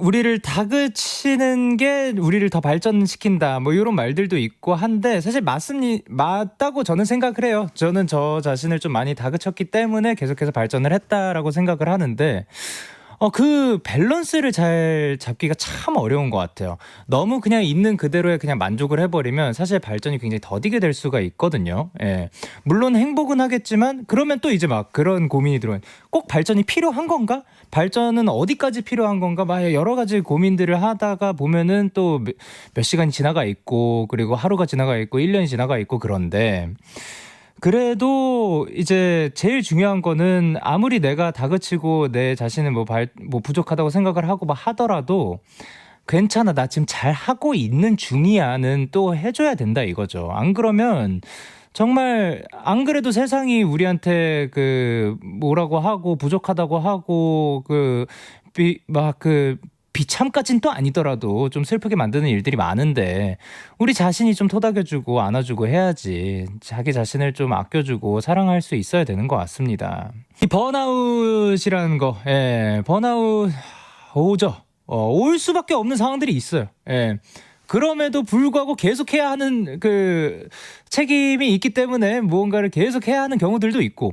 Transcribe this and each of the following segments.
우리를 다그치는 게 우리를 더 발전시킨다. 뭐 이런 말들도 있고 한데 사실 맞습니 맞다고 저는 생각을 해요. 저는 저 자신을 좀 많이 다그쳤기 때문에 계속해서 발전을 했다라고 생각을 하는데 어, 그 밸런스를 잘 잡기가 참 어려운 것 같아요. 너무 그냥 있는 그대로에 그냥 만족을 해버리면 사실 발전이 굉장히 더디게 될 수가 있거든요. 예. 물론 행복은 하겠지만 그러면 또 이제 막 그런 고민이 들어요. 꼭 발전이 필요한 건가? 발전은 어디까지 필요한 건가? 막 여러 가지 고민들을 하다가 보면은 또 몇 시간이 지나가 있고 그리고 하루가 지나가 있고 1년이 지나가 있고 그런데 그래도 이제 제일 중요한 거는 아무리 내가 다그치고 내 자신을 뭐, 발, 뭐 부족하다고 생각을 하고 막 하더라도 괜찮아. 나 지금 잘 하고 있는 중이야는 또 해줘야 된다 이거죠. 안 그러면 정말 안 그래도 세상이 우리한테 그 뭐라고 하고 부족하다고 하고 그막그 비참까진 또 아니더라도 좀 슬프게 만드는 일들이 많은데 우리 자신이 좀 토닥여주고 안아주고 해야지 자기 자신을 좀 아껴주고 사랑할 수 있어야 되는 것 같습니다. 이 번아웃이라는 거, 예, 번아웃 오죠. 어, 올 수밖에 없는 상황들이 있어요. 예. 그럼에도 불구하고 계속해야 하는 그 책임이 있기 때문에 무언가를 계속해야 하는 경우들도 있고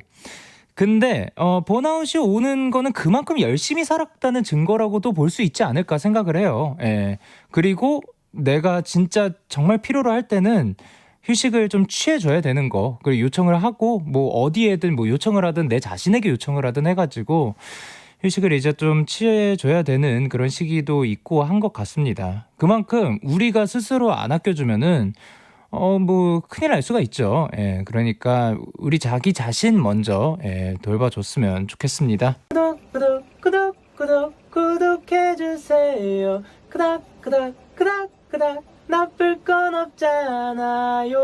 근데 어 번아웃이 오는 거는 그만큼 열심히 살았다는 증거라고도 볼 수 있지 않을까 생각을 해요. 예. 그리고 내가 진짜 정말 필요로 할 때는 휴식을 좀 취해줘야 되는 거. 그리고 요청을 하고 뭐 어디에든 뭐 요청을 하든 내 자신에게 요청을 하든 해가지고 휴식을 이제 좀 취해줘야 되는 그런 시기도 있고 한 것 같습니다. 그만큼 우리가 스스로 안 아껴주면은 어, 뭐, 큰일 날 수가 있죠. 예, 그러니까, 우리 자기 자신 먼저, 예, 돌봐줬으면 좋겠습니다. 구독, 구독, 구독, 구독, 구독해주세요. 구독, 구독, 구독, 구독, 나쁠 건 없잖아요.